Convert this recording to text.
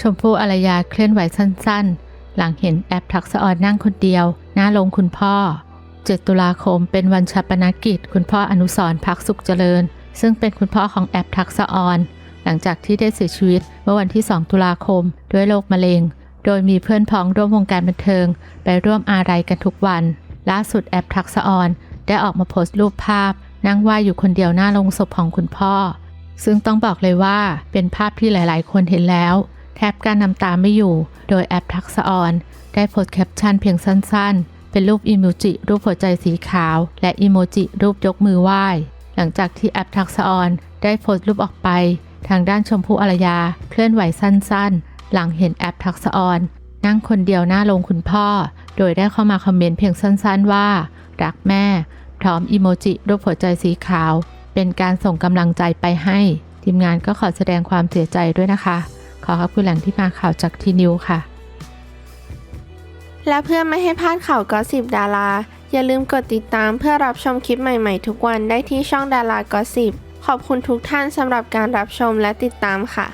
ชมพู่อารยาเคลื่อนไหวสั้นๆ หลังเห็นแอปทักษะออนนั่งคนเดียว หน้าลงคุณพ่อ 7 ตุลาคมเป็นวันชาปนกิจ คุณพ่ออนุสรพักสุขเจริญ ซึ่งเป็นคุณพ่อของแอปทักษะออน หลังจากที่ได้เสียชีวิตเมื่อวันที่ 2 ตุลาคม ด้วยโรคมะเร็ง โดยมีเพื่อนพ้องร่วมวงการบันเทิง ไปร่วมอาลัยกันทุกวัน ล่าสุดแอปทักษะออนได้ออกมาโพสต์รูปภาพ นั่งไหวอยู่คนเดียวหน้าลงศพของคุณพ่อ ซึ่งต้องบอกเลยว่าเป็นภาพที่หลาย ๆ คนเห็นแล้ว แทบการนำตาไม่อยู่ โดยแอปทักษออน ได้โพสต์แคปชั่นเพียงสั้นๆ เป็นรูปอีโมจิรูปหัวใจสีขาว และอีโมจิรูปยกมือไหว้ หลังจากที่แอปทักษออนได้โพสต์รูปออกไป ทางด้านชมพู่อารยาเคลื่อนไหวสั้นๆ หลังเห็นแอปทักษออนนั่งคนเดียวหน้าโรงคุณพ่อ โดยได้เข้ามาคอมเมนต์เพียงสั้นๆว่า รักแม่ พร้อมอีโมจิรูปหัวใจสีขาว เป็นการส่งกำลังใจไปให้ ทีมงานก็ขอแสดงความเสียใจด้วยนะคะ ขอขอบคุณแหล่งที่มาข่าวจากทีนิวค่ะ และเพื่อไม่ให้พลาดข่าวก็สิบดารา อย่าลืมกดติดตามเพื่อรับชมคลิปใหม่ๆ ทุกวันได้ที่ช่องดารากอสิบขอบคุณทุกท่านสำหรับการรับชมและติดตามค่ะ